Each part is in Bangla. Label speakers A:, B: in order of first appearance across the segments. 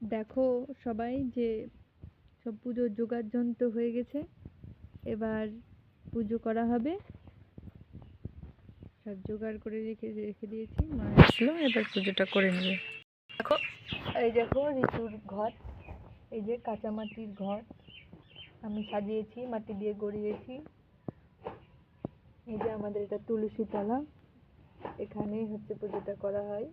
A: দেখো সবাই যে সব পুজোর জোগাড় যন্ত্র হয়ে গেছে, এবার পুজো করা হবে। সব জোগাড় করে রেখে রেখে দিয়েছি, মা আসলো, এবার পুজোটা করে নেবে। দেখো, এই দেখো ঋতুর ঘর, এই যে কাঁচা মাটির ঘর, আমি সাজিয়েছি, মাটি দিয়ে গড়িয়েছি। এই যে আমাদের এটা তুলসী তলা, এখানেই হচ্ছে পুজোটা করা হয়।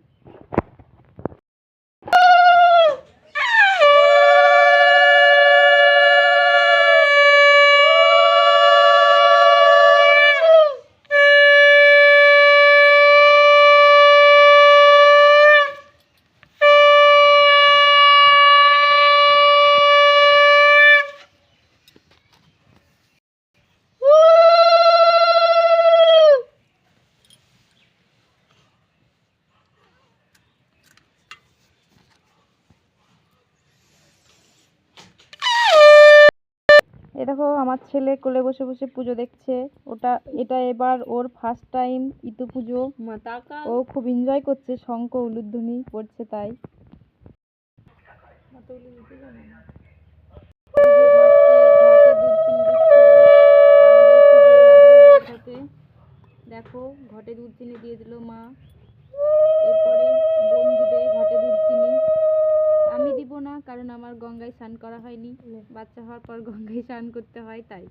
A: এ দেখো আমার ছেলে কোলে বসে বসে পুজো দেখছে। ওটা এটা এবার ওর ফার্স্ট টাইম ইতু পুজো। ও খুব এনজয় করছে শঙ্খ উলুধ্বনি পড়ছে তাই। দেখো ঘটে দুধ চিনি দিয়ে দিল মা। গঙ্গায় স্নান করা হয়নি। বাচ্চা হওয়ার পর গঙ্গায় স্নান করতে হয় তাই।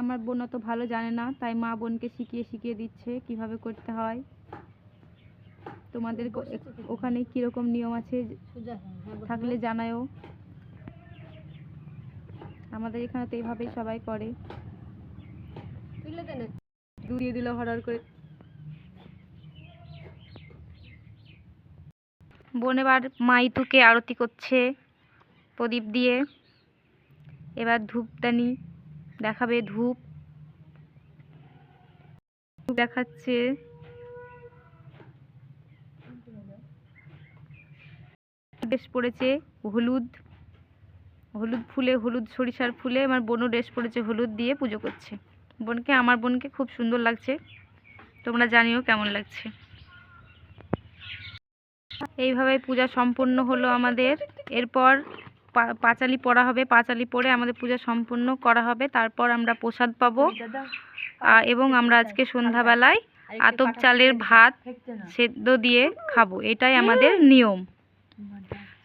A: আমার বোন অত ভালো জানে না তাই মা বোনকে শিখিয়ে শিখিয়ে দিচ্ছে কীভাবে করতে হয়। তোমাদের ওখানে কীরকম নিয়ম আছে? থাকলে জানায়ও। আমাদের এখানে তো এইভাবেই সবাই করে। দূরিয়ে দিল হরার করে। বোন, এবার মাইতুকে আরতি করছে প্রদীপ দিয়ে। এবার ধূপদানি দেখাবে, ধূপ। দেখাচ্ছে। ড্রেস পড়েছে হলুদ। হলুদ ফুলে, হলুদ সরিষার ফুলে, আমার বোনও ড্রেস পড়েছে হলুদ দিয়ে পুজো করছে। বোনকে, আমার বোনকে খুব সুন্দর লাগছে। তোমরা জানিও কেমন লাগছে। এইভাবে পূজা সম্পূর্ণ হলো আমাদের। এরপর পাঁচালি পড়া হবে। পাঁচালি পড়ে আমাদের পূজা সম্পূর্ণ করা হবে। তারপর আমরা প্রসাদ পাবো। এবং আমরা আজকে সন্ধ্যাবেলায় আতপ চালের ভাত সেদ্ধ দিয়ে খাব। এটাই আমাদের নিয়ম।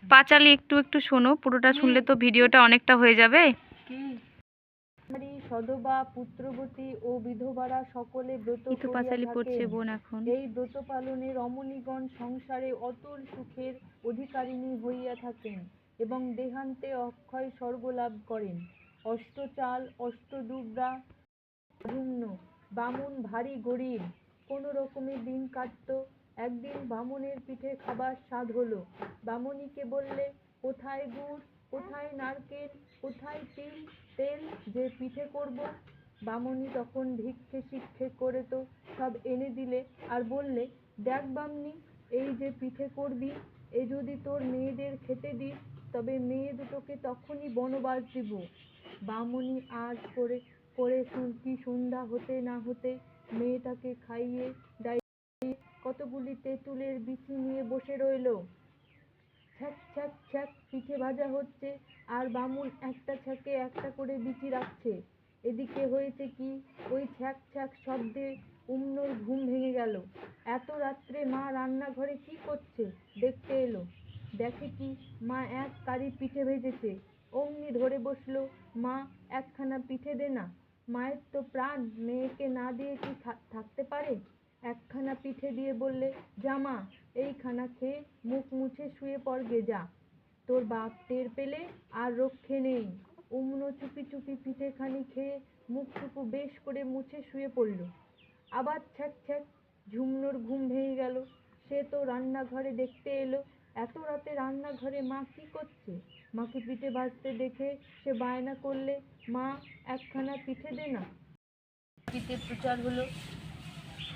A: পাঁচালি একটু একটু শোনো, পুরোটা শুনলে তো ভিডিওটা অনেকটা হয়ে যাবে।
B: সধবা পুত্রবতী ও বিধবারা সকলে ব্রত
A: পাঁচালি পড়ছে বোন এখন।
B: এই ব্রত পালনে রমণীগণ সংসারে অতুল সুখের অধিকারিণী হইয়া থাকেন এবং দেহান্তে অক্ষয় স্বর্গ লাভ করেন। অষ্টচাল অষ্টদুব্রা ভিন্ন বামুন ভারী গরিব কোনো রকমে দিন কাটত একদিন বামুনের পিঠে খাবার স্বাদ হলো। বামুনিকে বললে কোথায় গুড়? কোথায় নারকেল, কোথায় তিল? তেল যে পিঠে করব? বামুনি তখন ভিক্ষে শিক্ষে করে তো সব এনে দিলে আর বললে, দেখ বামনি, এই যে পিঠে করবি, এ যদি তোর মেয়েদের খেতে দিস, তবে মেয়ে দুটোকে তখনই বনবাস দিব। বামুনি আজ করে করে কি সন্ধ্যা হতে না হতে মেয়েটাকে খাইয়ে দাইয়ে কতগুলি তেঁতুলের বিচি নিয়ে বসে রইল। ছ্যাক, ছ্যাঁক ছ্যাঁক, পিঠে ভাজা হচ্ছে আর বামুন একটা ছ্যাকে একটা করে বিচি রাখছে। এদিকে হয়েছে কি? ওই ছ্যাঁক ছ্যাঁক শব্দে উম্নর ঘুম ভেঙে গেল। এত রাত্রে মা রান্নাঘরে কি করছে? দেখতে এলো। দেখে কি মা এক কারি পিঠে ভেজেছে। অমনি ধরে বসল, মা, একখানা পিঠে দে না। মায়ের তো প্রাণ, মেয়েকে না দিয়ে কি থাকতে পারে? একখানা পিঠে দিয়ে বললে জামা এইখানা খেয়ে মুখ মুছে শুয়ে পড় গে যা। তোর বাপ টের পেলে আর রক্ষে নেই। উমনো চুপি চুপি পিঠেখানি খেয়ে মুখটুকু বেশ করে মুছে শুয়ে পড়ল। আবার ছ্যাক ছ্যাক ঝুমনোর ঘুম ভেঙে গেল। সে তো রান্নাঘরে দেখতে এলো। এত রাতে রান্নাঘরে মা কি করছে? মাকে পিঠে ভাজতে দেখে সে বায়না করলে, মা, একখানা পিঠে দে না। পিঠে প্রচার হলো।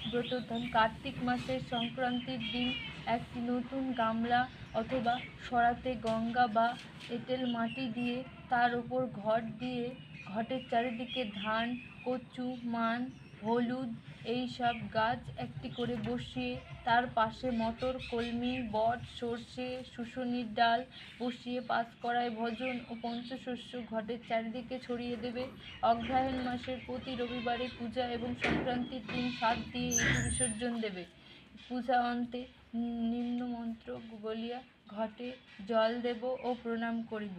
B: ব্রতধান কার্তিক মাসের সংক্রান্তির দিন। একটি নতুন গামলা অথবা সরাতে গঙ্গা বা এঁটেল মাটি দিয়ে তার ওপর ঘট দিয়ে ঘটের চারিদিকে ধান, কচু, মান হলুদ, এই সব গাছ একটি করে বসিয়ে তার পাশে মটর, কলমি, বট, সর্ষে, শুশনির ডাল বসিয়ে পাঁচ কড়াই ভজন ও পঞ্চশস্য ঘটের চারিদিকে ছড়িয়ে দেবে। অগ্রহায়ণ মাসের প্রতি রবিবারে পূজা এবং সংক্রান্তির দিন সাত দিয়ে ইতি বিসর্জন দেবে। পূজা অন্তে নিম্ন মন্ত্র বলিয়া ঘটে, জল দেব ও প্রণাম করিব।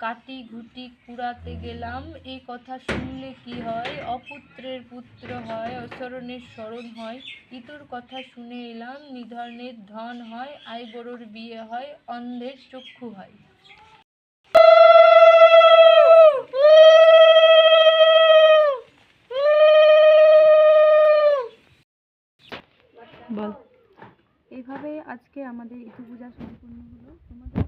B: কাটি ঘুটি কুড়াতে গেলাম। এই কথা শুনলে কি হয়? অপুত্রের পুত্র হয় অচরণের স্মরণ হয়। ইতর কথা শুনে এলাম নিধনের ধন হয় আইবড়োর বিয়ে হয় অন্ধের চক্ষু হয়।
A: বল। এইভাবে আজকে আমাদের ইতু পূজা সম্পূর্ণ হলো। তোমাদের